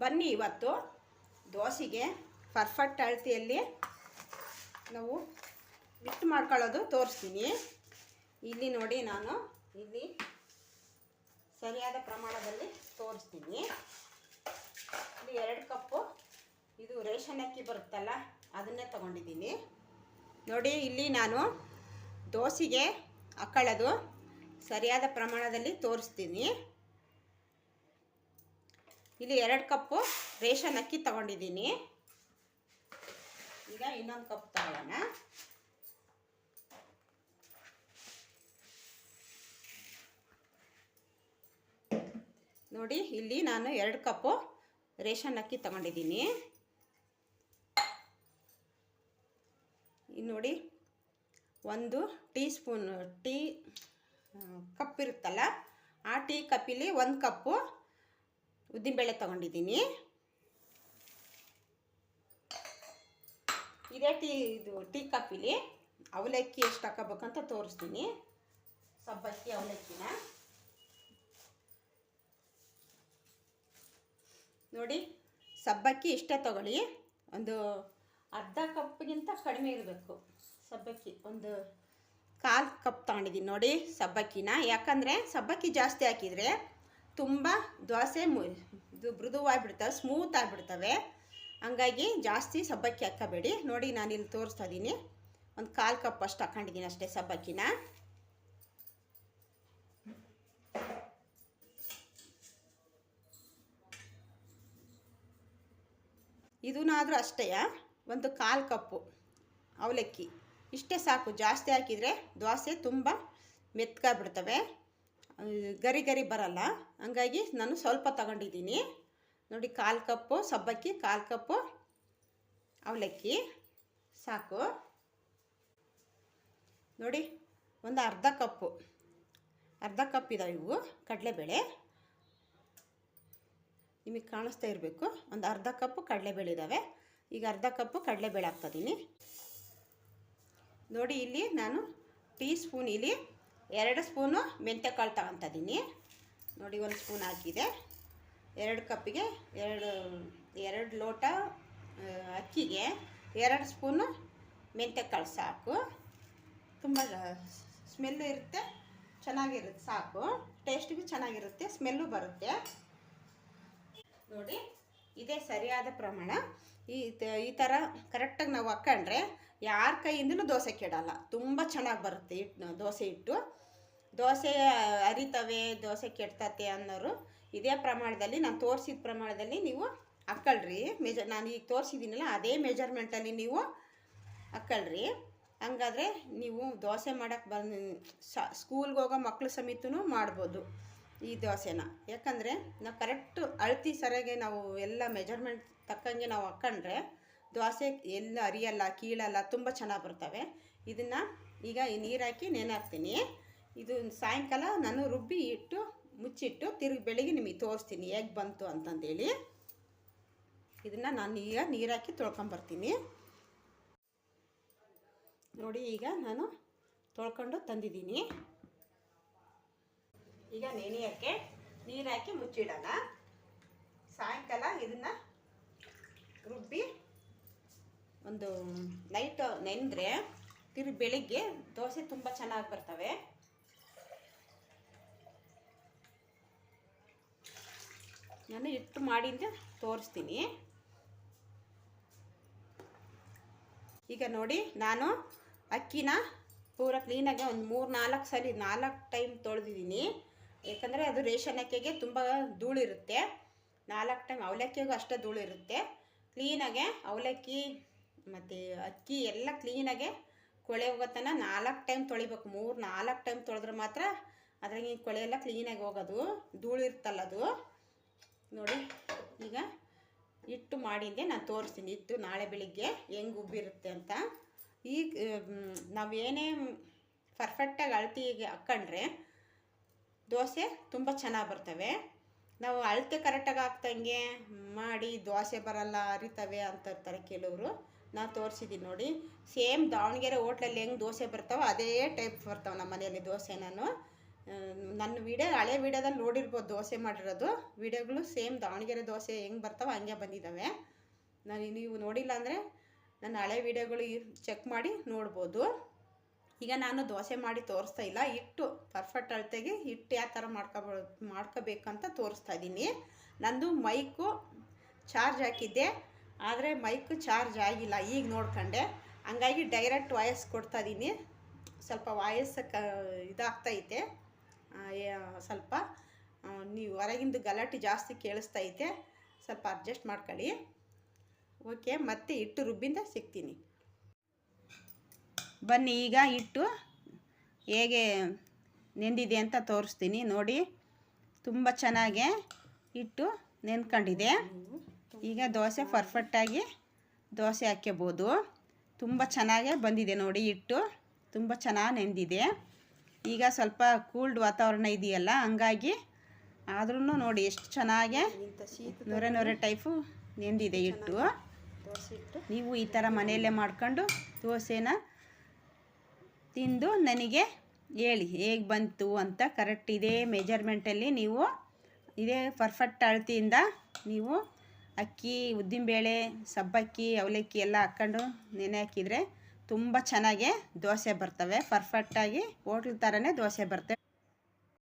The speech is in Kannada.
ಬನ್ನಿ ಇವತ್ತು ದೋಸೆಗೆ ಪರ್ಫೆಕ್ಟ್ ಅಳತೆಯಲ್ಲಿ ನಾವು ಮಿಕ್ಸ್ ಮಾಡ್ಕೊಳ್ಳೋದು ತೋರಿಸ್ತೀನಿ. ಇಲ್ಲಿ ನೋಡಿ ನಾನು ಇಲ್ಲಿ ಸರಿಯಾದ ಪ್ರಮಾಣದಲ್ಲಿ ತೋರಿಸ್ತೀನಿ. ಇಲ್ಲಿ ಎರಡು ಕಪ್ಪು, ಇದು ರೇಷನ್ ಅಕ್ಕಿ ಬರುತ್ತಲ್ಲ, ಅದನ್ನೇ ತಗೊಂಡಿದ್ದೀನಿ. ನೋಡಿ, ಇಲ್ಲಿ ನಾನು ದೋಸೆಗೆ ಹಾಕೊಳ್ಳೋದು ಸರಿಯಾದ ಪ್ರಮಾಣದಲ್ಲಿ ತೋರಿಸ್ತೀನಿ. ಇಲ್ಲಿ ಎರಡು ಕಪ್ಪು ರೇಷನ್ ಅಕ್ಕಿ ತಗೊಂಡಿದ್ದೀನಿ. ಈಗ ಇನ್ನೊಂದು ಕಪ್ ತಗೊಳ್ಳೋಣ ನೋಡಿ, ಇಲ್ಲಿ ನಾನು ಎರಡು ಕಪ್ಪು ರೇಷನ್ ಅಕ್ಕಿ ತಗೊಂಡಿದ್ದೀನಿ. ಇಲ್ಲಿ ನೋಡಿ, ಒಂದು ಟೀ ಸ್ಪೂನ್ ಟೀ ಕಪ್ ಇರುತ್ತಲ್ಲ, ಆ ಟೀ ಕಪ್ಪಿಲಿ ಒಂದು ಕಪ್ಪು ಉದ್ದಿನಬೇಳೆ ತಗೊಂಡಿದ್ದೀನಿ. ಇದೇ ಟೀ, ಇದು ಟೀ ಕಾಫಿಲಿ ಅವಲಕ್ಕಿ ಎಷ್ಟು ಹಾಕೋಬೇಕಂತ ತೋರಿಸ್ತೀನಿ. ಸಬ್ಬಕ್ಕಿ, ಅವಲಕ್ಕಿನ. ನೋಡಿ, ಸಬ್ಬಕ್ಕಿ ಇಷ್ಟೇ ತಗೊಳ್ಳಿ. ಒಂದು ಅರ್ಧ ಕಪ್ಗಿಂತ ಕಡಿಮೆ ಇರಬೇಕು ಸಬ್ಬಕ್ಕಿ. ಒಂದು ಕಾಲು ಕಪ್ ತಗೊಂಡಿದ್ದೀನಿ ನೋಡಿ ಸಬ್ಬಕ್ಕಿನ. ಯಾಕಂದರೆ ಸಬ್ಬಕ್ಕಿ ಜಾಸ್ತಿ ಹಾಕಿದರೆ ತುಂಬ ದೋಸೆ ಮು, ಇದು ಮೃದುವಾಗಿಬಿಡ್ತವೆ ಸ್ಮೂತ್ ಆಗಿಬಿಡ್ತವೆ. ಹಂಗಾಗಿ ಜಾಸ್ತಿ ಸಬ್ಬಕ್ಕಿ ಹಾಕಬೇಡಿ. ನೋಡಿ ನಾನು ಇಲ್ಲಿ ತೋರಿಸ್ತಾ ಇದ್ದೀನಿ. ಒಂದು ಕಾಲು ಕಪ್ ಅಷ್ಟು ಹಾಕೊಂಡಿದ್ದೀನಿ ಅಷ್ಟೇ ಸಬ್ಬಕ್ಕಿನ. ಇದನ್ನಾದರೂ ಅಷ್ಟೇ ಒಂದು ಕಾಲು ಕಪ್ಪು ಅವಲಕ್ಕಿ. ಇಷ್ಟೇ ಸಾಕು. ಜಾಸ್ತಿ ಹಾಕಿದರೆ ದೋಸೆ ತುಂಬ ಮೆತ್ಕಾಗ್ಬಿಡ್ತವೆ ಗರಿ ಗರಿ ಬರಲ್ಲ. ಹಂಗಾಗಿ ನಾನು ಸ್ವಲ್ಪ ತಗೊಂಡಿದ್ದೀನಿ. ನೋಡಿ ಕಾಲು ಕಪ್ಪು, ಸಬ್ಬಕ್ಕಿ, ಕಾಲು ಕಪ್ಪು, ಅವಲಕ್ಕಿ, ಸಾಕು. ನೋಡಿ ಒಂದು ಅರ್ಧ ಕಪ್ಪು, ಅರ್ಧ ಕಪ್ ಇದಾವೆ ಇವು, ಕಡಲೆಬೇಳೆ. ನಿಮಗೆ ಕಾಣಿಸ್ತಾ ಇರಬೇಕು. ಒಂದು ಅರ್ಧ ಕಪ್ಪು ಕಡಲೆಬೇಳೆ ಇದ್ದಾವೆ ಈಗ ಅರ್ಧ ಕಪ್ಪು ಕಡಲೆಬೇಳೆ ಹಾಕ್ತಾಯಿದ್ದೀನಿ ನೋಡಿ ಇಲ್ಲಿ ನಾನು ಟೀ ಸ್ಪೂನ್ ಇಲ್ಲಿ ಎರಡು ಸ್ಪೂನು ಮೆಂತ್ಯಕಾಳು ತಗೊತಿದ್ದೀನಿ ನೋಡಿ, ಒಂದು ಸ್ಪೂನ್ ಹಾಕಿದೆ. ಎರಡು ಕಪ್ಪಿಗೆ ಎರಡು ಎರಡು ಲೋಟ ಅಕ್ಕಿಗೆ ಎರಡು ಸ್ಪೂನು ಮೆಂತ್ಯಕಾಳು ಸಾಕು. ತುಂಬ ಸ್ಮೆಲ್ಲು ಇರುತ್ತೆ, ಚೆನ್ನಾಗಿರುತ್ತೆ, ಸಾಕು. ಟೇಸ್ಟಿಗೂ ಚೆನ್ನಾಗಿರುತ್ತೆ, ಸ್ಮೆಲ್ಲು ಬರುತ್ತೆ. ನೋಡಿ, ಇದೇ ಸರಿಯಾದ ಪ್ರಮಾಣ. ಈ ಈ ಥರ ಕರೆಕ್ಟಾಗಿ ನಾವು ಹಾಕ್ಕೊಂಡ್ರೆ ಯಾರ ಕೈಯಿಂದಲೂ ದೋಸೆ ಕೆಡಲ್ಲ. ತುಂಬ ಚೆನ್ನಾಗಿ ಬರುತ್ತೆ ಹಿಟ್ಟು ದೋಸೆ ಹಿಟ್ಟು. ದೋಸೆ ಅರಿತವೆ ದೋಸೆ ಕೆಡ್ತತೆ ಅನ್ನೋರು ಇದೇ ಪ್ರಮಾಣದಲ್ಲಿ, ನಾನು ತೋರಿಸಿದ ಪ್ರಮಾಣದಲ್ಲಿ ನೀವು ಹಾಕ್ಕಳ್ರಿ ಮೆಜ, ನಾನು ಈಗ ತೋರಿಸಿದ್ದೀನಲ್ಲ ಅದೇ ಮೆಜರ್ಮೆಂಟಲ್ಲಿ ನೀವು ಹಾಕ್ಕಳ್ರಿ ಹಂಗಾದ್ರೆ ನೀವು ದೋಸೆ ಮಾಡೋಕ್ಕೆ ಬಂದು ಸ್ಕೂಲ್ಗೆ ಹೋಗೋ ಮಕ್ಳು ಸಮೇತನೂ ಮಾಡ್ಬೋದು ಈ ದೋಸೆನ. ಯಾಕಂದರೆ ನಾವು ಕರೆಕ್ಟು ಅಳತಿ ಸರಿಯಾಗಿ ನಾವು ಎಲ್ಲ ಮೆಜರ್ಮೆಂಟ್ ತಕ್ಕಂಗೆ ನಾವು ಹಾಕ್ಕೊಂಡ್ರೆ ದೋಸೆ ಎಲ್ಲ ಅರಿಯಲ್ಲ ಕೀಳಲ್ಲ ತುಂಬ ಚೆನ್ನಾಗಿ ಬರ್ತವೆ. ಇದನ್ನು ಈಗ ಈ ನೀರು ಹಾಕಿ ಇದು ಸಾಯಂಕಾಲ ನಾನು ರುಬ್ಬಿ ಇಟ್ಟು, ಮುಚ್ಚಿಟ್ಟು ತಿರುಗಿ ಬೆಳಿಗ್ಗೆ ನಿಮಗೆ ತೋರಿಸ್ತೀನಿ ಹೇಗೆ ಬಂತು ಅಂತಂದೇಳಿ. ಇದನ್ನು ನಾನು ಈಗ ನೀರು ಹಾಕಿ ತೊಳ್ಕೊಂಬರ್ತೀನಿ. ನೋಡಿ ಈಗ ನಾನು ತೊಳ್ಕೊಂಡು ತಂದಿದ್ದೀನಿ. ಈಗ ನೆನೆಯೋಕ್ಕೆ ನೀರು ಹಾಕಿ ಮುಚ್ಚಿಡೋಣ. ಸಾಯಂಕಾಲ ಇದನ್ನು ರುಬ್ಬಿ ಒಂದು ನೈಟ್ ನೆನೆದ್ರೆ ತಿರು ಬೆಳಿಗ್ಗೆ ದೋಸೆ ತುಂಬ ಚೆನ್ನಾಗಿ ಬರ್ತವೆ. ನಾನು ಹಿಟ್ಟು ಮಾಡಿಂದ ತೋರಿಸ್ತೀನಿ. ಈಗ ನೋಡಿ, ನಾನು ಅಕ್ಕಿನ ಪೂರ ಕ್ಲೀನಾಗಿ ಒಂದು ಮೂರು ನಾಲ್ಕು ಸಲ ನಾಲ್ಕು ಟೈಮ್ ತೊಳೆದಿದ್ದೀನಿ. ಯಾಕಂದರೆ ಅದು ರೇಷನ್ ಅಕ್ಕಿಗೆ ತುಂಬ ಧೂಳಿರುತ್ತೆ. ನಾಲ್ಕು ಟೈಮ್ ಅವಲಕ್ಕಿಗೂ ಅಷ್ಟೇ ಧೂಳಿರುತ್ತೆ. ಕ್ಲೀನಾಗೆ ಅವಲಕ್ಕಿ ಮತ್ತು ಅಕ್ಕಿ ಎಲ್ಲ ಕ್ಲೀನಾಗೆ ಕೊಳೆ ಹೋಗೋತನ ನಾಲ್ಕು ಟೈಮ್ ತೊಳಿಬೇಕು. ಮೂರು, ನಾಲ್ಕು ಟೈಮ್ ತೊಳೆದ್ರೆ ಮಾತ್ರ ಅದ್ರಾಗ ಕೊಳೆ ಎಲ್ಲ ಕ್ಲೀನಾಗಿ ಹೋಗೋದು. ಧೂಳಿರ್ತಲ್ಲ ಅದು. ನೋಡಿ, ಈಗ ಇಟ್ಟು ಮಾಡಿದ್ದೆ ನಾನು ತೋರಿಸ್ತೀನಿ. ಇಟ್ಟು ನಾಳೆ ಬೆಳಿಗ್ಗೆ ಹೆಂಗೆ ಉಬ್ಬಿರುತ್ತೆ ಅಂತ. ಈಗ ನಾವು ಏನೇ ಪರ್ಫೆಕ್ಟಾಗಿ ಅಳತಿಗೆ ಹಾಕ್ಕೊಂಡ್ರೆ ದೋಸೆ ತುಂಬ ಚೆನ್ನಾಗಿ ಬರ್ತವೆ. ನಾವು ಅಳತೆ ಕರೆಕ್ಟಾಗಿ ಹಾಕ್ದಂಗೆ ಮಾಡಿ ದೋಸೆ ಬರಲ್ಲ, ಅರಿತವೆ ಅಂತ ಇರ್ತಾರೆ ಕೆಲವರು. ನಾನು ತೋರಿಸಿದ್ದೀನಿ ನೋಡಿ. ಸೇಮ್ ದಾವಣಗೆರೆ ಹೋಟ್ಲಲ್ಲಿ ಹೆಂಗೆ ದೋಸೆ ಬರ್ತಾವೋ ಅದೇ ಟೈಪ್ ಬರ್ತಾವೆ ನಮ್ಮ ಮನೆಯಲ್ಲಿ ದೋಸೆ ನಾನು. ನನ್ನ ವಿಡಿಯೋ ಹಳೆ ವೀಡಿಯೋದಲ್ಲಿ ನೋಡಿರ್ಬೋದು ದೋಸೆ ಮಾಡಿರೋದು. ವೀಡಿಯೋಗಳು ಸೇಮ್ ದಾವಣಗೆರೆ ದೋಸೆ ಹೆಂಗೆ ಬರ್ತಾವೆ ಹಂಗೆ ಬಂದಿದ್ದಾವೆ ನಾನು ನೀವು ನೋಡಿಲ್ಲ ಅಂದರೆ ನನ್ನ ಹಳೆ ವೀಡಿಯೋಗಳು ಚೆಕ್ ಮಾಡಿ ನೋಡ್ಬೋದು. ಈಗ ನಾನು ದೋಸೆ ಮಾಡಿ ತೋರಿಸ್ತಾ ಇಲ್ಲ. ಹಿಟ್ಟು ಪರ್ಫೆಕ್ಟ್ ಅಳತೆಗೆ ಹಿಟ್ಟು ಯಾವ ಥರ ಮಾಡ್ಕೊಬೋ, ಮಾಡ್ಕೋಬೇಕಂತ ತೋರಿಸ್ತಾ ಇದ್ದೀನಿ ನಂದು ಮೈಕು ಚಾರ್ಜ್ ಹಾಕಿದ್ದೆ. ಆದರೆ ಮೈಕ್ ಚಾರ್ಜ್ ಆಗಿಲ್ಲ, ಈಗ ನೋಡ್ಕೊಂಡೆ. ಹಂಗಾಗಿ ಡೈರೆಕ್ಟ್ ವಾಯಸ್ ಕೊಡ್ತಾ ಇದ್ದೀನಿ ಸ್ವಲ್ಪ ವಾಯಸ್ ಕ ಇದಾಗ್ತೈತೆ. ಸ್ವಲ್ಪ ನೀವು ಹೊರಗಿಂದ ಗಲಾಟೆ ಜಾಸ್ತಿ ಕೇಳಿಸ್ತೈತೆ. ಸ್ವಲ್ಪ ಅಡ್ಜಸ್ಟ್ ಮಾಡ್ಕೊಳ್ಳಿ. ಓಕೆ ಮತ್ತೆ ಹಿಟ್ಟು ರುಬ್ಬಿಂದ ಸಿಗ್ತೀನಿ. ಬನ್ನಿ, ಈಗ ಹಿಟ್ಟು ಹೇಗೆ ನೆಂದಿದೆ ಅಂತ ತೋರಿಸ್ತೀನಿ. ನೋಡಿ, ತುಂಬ ಚೆನ್ನಾಗೆ ಹಿಟ್ಟು ನೆನ್ಕೊಂಡಿದೆ. ಈಗ ದೋಸೆ ಪರ್ಫೆಕ್ಟಾಗಿ ದೋಸೆ ಹಾಕ್ಕೋಬೋದು ತುಂಬ ಚೆನ್ನಾಗೇ ಬಂದಿದೆ ನೋಡಿ ಹಿಟ್ಟು. ತುಂಬ ಚೆನ್ನಾಗಿ ನೆಂದಿದೆ. ಈಗ ಸ್ವಲ್ಪ ಕೂಲ್ಡ್ ವಾತಾವರಣ ಇದೆಯಲ್ಲ, ಹಂಗಾಗಿ ಆದ್ರೂ ನೋಡಿ ಎಷ್ಟು ಚೆನ್ನಾಗೆ ನೊರೆ ನೊರೆ ಟೈಪು ನೆಂದಿದೆ ಹಿಟ್ಟು. ನೀವು ಈ ಥರ ಮನೆಯಲ್ಲೇ ಮಾಡ್ಕೊಂಡು ದೋಸೆನ ತಿಂದು ನನಗೆ ಹೇಳಿ, ಹೇಗೆ ಬಂತು ಅಂತ ಕರೆಕ್ಟ್ ಇದೇ ಮೆಜರ್ಮೆಂಟಲ್ಲಿ ನೀವು ಇದೇ ಪರ್ಫೆಕ್ಟ್ ಅಳತೆಯಿಂದ ನೀವು ಅಕ್ಕಿ ಉದ್ದಿನಬೇಳೆ ಸಬ್ಬಕ್ಕಿ, ಅವಲಕ್ಕಿ ಎಲ್ಲ ಹಾಕ್ಕೊಂಡು ನೆನೆ ಹಾಕಿದರೆ ತುಂಬ ಚೆನ್ನಾಗೆ ದೋಸೆ ಬರ್ತವೆ. ಪರ್ಫೆಕ್ಟಾಗಿ ಹೋಟ್ಲ್ ಥರನೇ ದೋಸೆ ಬರ್ತವೆ.